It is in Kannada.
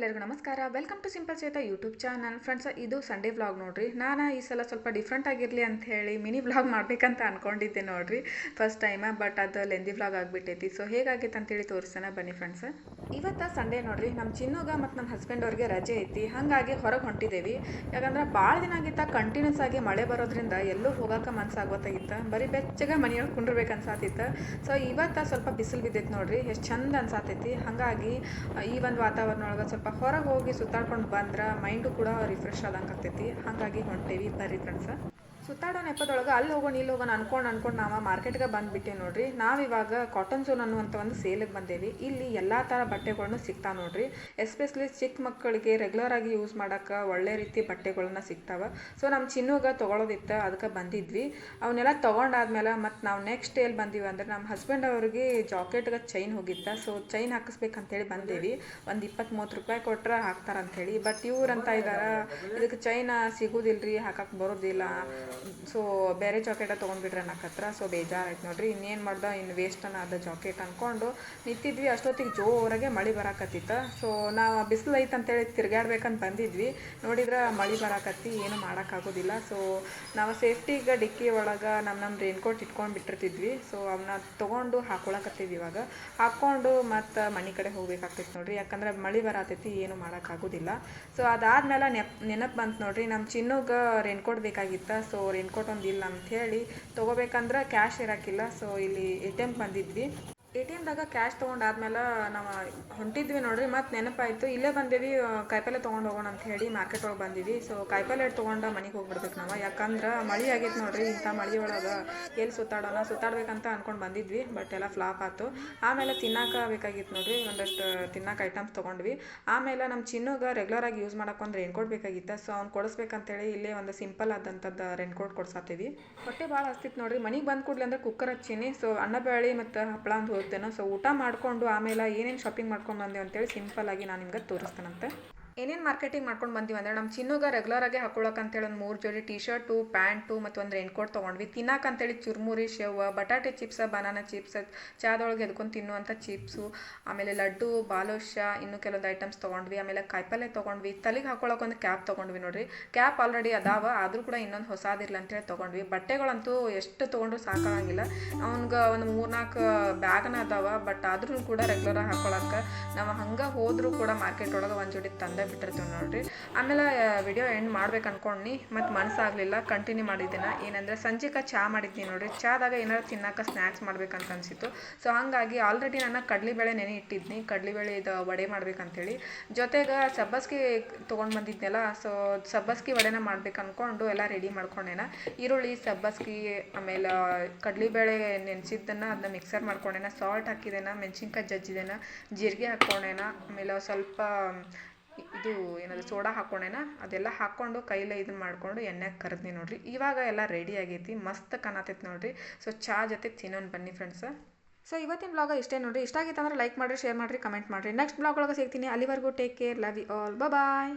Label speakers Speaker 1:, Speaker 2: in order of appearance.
Speaker 1: ಎಲ್ಲರಿಗೂ ನಮಸ್ಕಾರ. Welcome to simple Chetha YouTube channel friends ಇದು ಸಂಡೇ ವ್ಲಾಗ್ ನೋಡ್ರಿ. ನಾನು ಈ ಸಲ ಸ್ವಲ್ಪ ಡಿಫ್ರೆಂಟ್ ಆಗಿರಲಿ ಅಂತ ಹೇಳಿ ಮಿನಿ ವ್ಲಾಗ್ ಮಾಡಬೇಕಂತ ಅನ್ಕೊಂಡಿದ್ದೆ ನೋಡ್ರಿ. ಫಸ್ಟ್ ಟೈಮ ಬಟ್ ಅದು ಲೆಂದಿ ವ್ಲಾಗ್ ಆಗಿಬಿಟ್ಟೈತಿ. ಸೊ ಹೇಗಾಗಿತ್ತು ಅಂತೇಳಿ ತೋರಿಸೋಣ ಬನ್ನಿ ಫ್ರೆಂಡ್ಸ್ ಇವತ್ತು ಸಂಡೇ ನೋಡ್ರಿ ನಮ್ಮ ಚಿನ್ನೋಗ ಮತ್ತು ನಮ್ಮ ಹಸ್ಬೆಂಡ್ ಅವ್ರಿಗೆ ರಜೆ ಐತಿ. ಹಾಗಾಗಿ ಹೊರಗೆ ಹೊಂಟಿದ್ದೇವೆ ಯಾಕಂದ್ರೆ ಭಾಳ ದಿನ ಆಗಿತ್ತ ಕಂಟಿನ್ಯೂಸ್ ಆಗಿ ಮಳೆ ಬರೋದ್ರಿಂದ ಎಲ್ಲೂ ಹೋಗಕ್ಕೆ ಆಗೋತಾಗಿತ್ತು ಬರೀ ಬೆಚ್ಚಗೆ ಮನೆಯೊಳಗೆ ಕುಂಡ್ರಬೇಕು ಅನ್ಸಾತಿತ್ತು. ಸೊ ಇವತ್ತು ಸ್ವಲ್ಪ ಬಿಸಿಲು ಬಿದ್ದೈತೆ ನೋಡ್ರಿ. ಎಷ್ಟು ಚಂದ ಅನ್ಸಾತೈತಿ. ಹಾಗಾಗಿ, ಈ ಒಂದು ವಾತಾವರಣ ಒಳಗೆ ಸ್ವಲ್ಪ ಹೊರಗೆ ಹೋಗಿ ಸುತ್ತಾಡ್ಕೊಂಡು ಬಂದ್ರೆ ಮೈಂಡು ಕೂಡ ರಿಫ್ರೆಶ್ ಆದಂಗೆ ಆಗ್ತೈತಿ. ಹಾಗಾಗಿ ಹೊಂಟೇವಿ ಬರ್ರಿ ಫ್ರೆಂಡ್ಸ್ ಸುತ್ತಾಡೋ ನೆಪದೊಳಗೆ ಅಲ್ಲಿ ಹೋಗೋಣ ಇಲ್ಲಿ ಹೋಗೋಣ ಅನ್ಕೊಂಡು ಅನ್ಕೊಂಡು ನಾವು ಮಾರ್ಕೆಟ್ಗೆ ಬಂದುಬಿಟ್ಟೆ ನೋಡ್ರಿ. ಇವಾಗ ಕಾಟನ್ ಝೋನ್ ಅನ್ನುವಂಥ ಒಂದು ಸೇಲಿಗೆ ಬಂದೇವಿ. ಇಲ್ಲಿ ಎಲ್ಲ ಥರ ಬಟ್ಟೆಗಳನ್ನ ಸಿಗ್ತಾವೆ ನೋಡ್ರಿ. ಎಸ್ಪೆಷಲಿ ಚಿಕ್ಕ ಮಕ್ಕಳಿಗೆ ರೆಗ್ಯುಲರ್ ಆಗಿ ಯೂಸ್ ಮಾಡೋಕೆ ಒಳ್ಳೆ ರೀತಿ ಬಟ್ಟೆಗಳನ್ನ ಸಿಗ್ತಾವೆ. ಸೊ ನಮ್ಮ ಚಿನ್ನುಗ ತೊಗೊಳೋದಿತ್ತು ಅದಕ್ಕೆ ಬಂದಿದ್ವಿ. ಅವನ್ನೆಲ್ಲ ತೊಗೊಂಡಾದ್ಮೇಲೆ ಮತ್ತು ನಾವು ನೆಕ್ಸ್ಟ್ ಎಲ್ಲಿ ಬಂದೀವಿ ಅಂದ್ರೆ ನಮ್ಮ ಹಸ್ಬೆಂಡ್ ಅವ್ರಿಗೆ ಜಾಕೆಟ್ಗೆ ಚೈನ್ ಹೋಗಿತ್ತ. ಸೊ ಚೈನ್ ಹಾಕಿಸ್ಬೇಕಂತೇಳಿ ಬಂದೇವಿ. ಒಂದು ಇಪ್ಪತ್ತು ಮೂವತ್ತು ರೂಪಾಯಿ ಕೊಟ್ಟರೆ ಹಾಕ್ತಾರಂತೇಳಿ. ಬಟ್ ಇವ್ರಂತ ಇದ್ದಾರೆ ಇದಕ್ಕೆ ಚೈನ್ ರೀ ಹಾಕಕ್ಕೆ ಬರೋದಿಲ್ಲ. ಸೊ ಬೇರೆ ಜಾಕೆಟ ತೊಗೊಂಡ್ಬಿಟ್ರೆ ಅನ್ನಕತ್ರ ಸೊ ಬೇಜಾರಾಯ್ತು ನೋಡ್ರಿ. ಇನ್ನೇನು ಮಾಡ್ದೆ? ಇನ್ನು ವೇಸ್ಟನ ಅದ ಜಾಕೆಟ್ ಅಂದ್ಕೊಂಡು ನಿಂತಿದ್ವಿ. ಅಷ್ಟೊತ್ತಿಗೆ ಜೋರಾಗೆ ಮಳೆ ಬರಾಕತ್ತಿತ್ತು. ಸೊ ನಾವು ಬಿಸಿಲು ಐತೆ ಅಂತೇಳಿ ತಿರ್ಗಾಡ್ಬೇಕಂತ ಬಂದಿದ್ವಿ. ನೋಡಿದ್ರೆ ಮಳೆ ಬರಾಕತ್ತಿ, ಏನು ಮಾಡೋಕ್ಕಾಗೋದಿಲ್ಲ. ಸೊ ನಾವು ಸೇಫ್ಟಿಗೆ ಡಿಕ್ಕಿ ಒಳಗೆ ನಮ್ಮ ನಮ್ಮ ರೇನ್ಕೋಟ್ ಇಟ್ಕೊಂಡು ಬಿಟ್ಟಿರ್ತಿದ್ವಿ. ಸೊ ಅವನ್ನ ತೊಗೊಂಡು ಹಾಕೊಳಕತ್ತೀವಿ ಇವಾಗ. ಹಾಕ್ಕೊಂಡು ಮತ್ತು ಮನೆ ಕಡೆ ಹೋಗ್ಬೇಕಾಗ್ತೈತಿ ನೋಡ್ರಿ. ಯಾಕಂದ್ರೆ ಮಳೆ ಬರತೈತಿ, ಏನು ಮಾಡೋಕ್ಕಾಗೋದಿಲ್ಲ. ಸೊ ಅದಾದ್ಮೇಲೆ ನೆಪ್ ನೆನಪು ಬಂತು ನೋಡ್ರಿ. ನಮ್ಮ ಚಿನ್ನಗೆ ರೇನ್ಕೋಟ್ ಬೇಕಾಗಿತ್ತು. ಸೊ ರೇನ್ಕೋಟ್ ಒಂದು ಇಲ್ಲ ಅಂಥೇಳಿ ತೊಗೋಬೇಕಂದ್ರೆ ಕ್ಯಾಶ್ ಇರೋಕ್ಕಿಲ್ಲ ಸೊ ಇಲ್ಲಿ ಎ ಟಿ ಎಂ ಬಂದಿದ್ವಿ. ಎ ಟಿ ಎಮ್ದಾಗ ಕ್ಯಾಶ್ ತೊಗೊಂಡಾದ್ಮೇಲೆ ನಾವು ಹೊಂಟಿದ್ವಿ ನೋಡ್ರಿ ಮತ್ತು ನೆನಪಾಯಿತು. ಇಲ್ಲೇ ಬಂದೇವಿ ಕಾಯಿಪಲ್ಲೆ ತೊಗೊಂಡು ಹೋಗೋಣ ಅಂತ ಹೇಳಿ ಮಾರ್ಕೆಟ್ ಒಳಗೆ ಬಂದಿವಿ. ಸೊ ಕಾಯಿಪಲ್ಲೆ ತೊಗೊಂಡು ಮನೆಗೆ ಹೋಗ್ಬಿಡ್ಬೇಕು ನಾವು. ಯಾಕಂದ್ರೆ ಮಳೆ ಆಗೈತೆ ನೋಡ್ರಿ, ಇಂಥ ಮಳೆ ಒಳಗೆ ಎಲ್ಲಿ ಸುತ್ತಾಡೋಣ, ಸುತ್ತಾಡ್ಬೇಕಂತ ಅನ್ಕೊಂಡು ಬಂದಿದ್ವಿ ಬಟ್ ಎಲ್ಲ ಫ್ಲಾಪ್ ಆಯ್ತು ಆಮೇಲೆ ತಿನ್ನಕ್ಕೆ ಬೇಕಾಗಿತ್ತು ನೋಡ್ರಿ, ಒಂದಷ್ಟು ತಿನ್ನಕ್ಕೆ ಐಟಮ್ಸ್ ತೊಗೊಂಡ್ವಿ. ಆಮೇಲೆ ನಮ್ಮ ಚಿನ್ನಗ ರೆಗ್ಯುಲರ್ ಆಗಿ ಯೂಸ್ ಮಾಡಕ್ಕೆ ಒಂದು ರೇನ್ಕೋಟ್ ಬೇಕಾಗಿತ್ತು. ಸೊ ಅವ್ನು ಕೊಡಿಸ್ಬೇಕಂತೇಳಿ ಇಲ್ಲೇ ಒಂದು ಸಿಂಪಲ್ ಆದಂಥದ್ದು ರೇನ್ಕೋಟ್ ಕೊಡ್ಸಾತೀವಿ ಹೊಟ್ಟೆ ಭಾಳ ಹಸ್ತಿತ್ತು ನೋಡ್ರಿ, ಮನೆಗೆ ಬಂದು ಕೂಡಲೇ ಅಂದ್ರೆ ಕುಕ್ಕರ್ ಹಚ್ಚೀನಿ. ಸೊ ಅನ್ನ ಬೇಳೆ ಮತ್ತು ಹಪ್ಪಳ ಅಂತ ಹೋಗ್ತೇನೆ ಸೊ ಊಟ ಮಾಡಿಕೊಂಡು ಆಮೇಲೆ ಏನೇನು ಶಾಪಿಂಗ್ ಮಾಡ್ಕೊಂಡು ಬಂದೆ ಅಂತೇಳಿ ಸಿಂಪಲ್ ಆಗಿ ನಾನು ನಿಮ್ಗೆ ತೋರಿಸ್ತೇನಂತೆ. ಏನೇನು ಮಾರ್ಕೆಟಿಂಗ್ ಮಾಡ್ಕೊಂಡು ಬಂದಿವಿ ಅಂದ್ರೆ ನಮ್ಮ ಚಿನ್ನುಗ ರೆಗ್ಯುಲರ್ ಆಗಿ ಹಾಕೊಳಕಂತೇಳಿ ಒಂದು ಮೂರು ಜೋಡಿ ಟಿ ಶರ್ಟು ಪ್ಯಾಂಟು ಮತ್ತು ಒಂದು ರೈನ್ಕೋಟ್ ತೊಗೊಂಡ್ವಿ. ತಿನ್ನಕ್ಕಂತೇಳಿ ಚುರ್ಮುರಿ ಶೇವ್ ಬಟಾಟೆ ಚಿಪ್ಸ್ ಬನಾನಾ ಚಿಪ್ಸ್ ಚಾದೊಳಗೆ ಎದ್ಕೊಂಡು ತಿನ್ನುವಂಥ ಚಿಪ್ಸು ಆಮೇಲೆ ಲಡ್ಡು ಬಾಲೋಶ ಇನ್ನು ಕೆಲವೊಂದು ಐಟಮ್ಸ್ ತೊಗೊಂಡ್ವಿ. ಆಮೇಲೆ ಕಾಯಿಪಲ್ಲೆ ತೊಗೊಂಡ್ವಿ. ತಲೆಗೆ ಹಾಕೊಳಕ್ಕೆ ಒಂದು ಕ್ಯಾಪ್ ತೊಗೊಂಡ್ವಿ ನೋಡಿರಿ. ಕ್ಯಾಪ್ ಆಲ್ರೆಡಿ ಅದಾವ, ಆದರೂ ಕೂಡ ಇನ್ನೊಂದು ಹೊಸಾದಿರ್ಲಿ ಅಂತೇಳಿ ತೊಗೊಂಡ್ವಿ. ಬಟ್ಟೆಗಳಂತೂ ಎಷ್ಟು ತೊಗೊಂಡ್ರು ಸಾಕಾಗಿಲ್ಲ ಅವ್ನಿಗೆ ಒಂದು ಮೂರ್ನಾಲ್ಕು ಬ್ಯಾಗ್ನ ಅದಾವ ಬಟ್ ಆದ್ರೂ ಕೂಡ ರೆಗ್ಯುಲರ್ ಆಗಿ ಹಾಕೊಳಕ್ಕೆ ನಾವು ಹಂಗೆ ಹೋದರೂ ಕೂಡ ಮಾರ್ಕೆಟ್ ಒಳಗೆ ಒಂದು ಜೋಡಿ ತಂದೆ ಬಿಟ್ಟಿರ್ತೀವಿ ನೋಡ್ರಿ. ಆಮೇಲೆ ವಿಡಿಯೋ ಎಂಡ್ ಮಾಡ್ಬೇಕು ಅನ್ಕೊಂಡ್ನಿ, ಮತ್ತು ಮನಸ್ಸಾಗಲಿಲ್ಲ ಕಂಟಿನ್ಯೂ ಮಾಡಿದ್ದೇನೆ. ಏನಂದರೆ ಸಂಜೆಗೆ ಚಾ ಮಾಡಿದ್ದೀನಿ ನೋಡಿರಿ. ಚಾದಾಗ ಏನಾದ್ರು ತಿನ್ನೋಕೆ ಸ್ನ್ಯಾಕ್ಸ್ ಮಾಡ್ಬೇಕಂತ ಅನಿಸಿತ್ತು ಸೊ ಹಾಗಾಗಿ ಆಲ್ರೆಡಿ ನಾನು ಕಡಲೆಬೇಳೆ ನೆನೆ ಇಟ್ಟಿದ್ನಿ. ಕಡಲೆಬೇಳೆ ಇದು ವಡೆ ಮಾಡ್ಬೇಕಂತೇಳಿ. ಜೊತೆಗೆ ಸಬ್ಬಸ್ಗೆ ತೊಗೊಂಡು ಬಂದಿದ್ನಲ್ಲ ಸೊ ಸಬ್ಬಸ್ಗೆ ವಡೆನ ಮಾಡ್ಬೇಕು ಅಂದ್ಕೊಂಡು ಎಲ್ಲ ರೆಡಿ ಮಾಡ್ಕೊಂಡೇನ. ಈರುಳ್ಳಿ, ಸಬ್ಬಸ್ಗೆ, ಆಮೇಲೆ ಕಡಲೆಬೇಳೆ ನೆನೆಸಿದ್ದನ್ನು ಅದನ್ನ ಮಿಕ್ಸರ್ ಮಾಡ್ಕೊಂಡೇನ. ಸಾಲ್ಟ್ ಹಾಕಿದೇನ, ಮೆಣಸಿನ್ಕಾಯಿ ಜಜ್ಜಿದೇನ, ಜೀರಿಗೆ ಹಾಕ್ಕೊಂಡೇನ. ಆಮೇಲೆ ಸ್ವಲ್ಪ ಇದು ಏನದು ಸೋಡಾ ಹಾಕ್ಕೊಂಡೇನ? ಅದೆಲ್ಲ ಹಾಕ್ಕೊಂಡು ಕೈಲೇ ಇದನ್ನ ಮಾಡಿಕೊಂಡು ಎಣ್ಣೆಗೆ ಕರೆದ್ನಿ ನೋಡ್ರಿ. ಇವಾಗ ಎಲ್ಲ ರೆಡಿ ಆಗೈತಿ, ಮಸ್ತ್ ಕಾಣತೈತಿ ನೋಡ್ರಿ. ಸೊ ಚಾ ಜೊತೆ ತಿನ್ನೋಣ ಬನ್ನಿ ಫ್ರೆಂಡ್ಸ್ ಸೊ ಇವತ್ತಿನ ಬ್ಲಾಗ್ ಇಷ್ಟೇ ನೋಡ್ರಿ. ಇಷ್ಟ ಆಗಿತ್ತಂದ್ರೆ ಲೈಕ್ ಮಾಡಿರಿ ಶೇರ್ ಮಾಡಿರಿ ಕಮೆಂಟ್ ಮಾಡಿರಿ. ನೆಕ್ಸ್ಟ್ ಬ್ಲಾಗ್ ಒಳಗೆ ಸಿಗ್ತೀನಿ. ಅಲ್ಲಿವರೆಗೂ take care love you all bye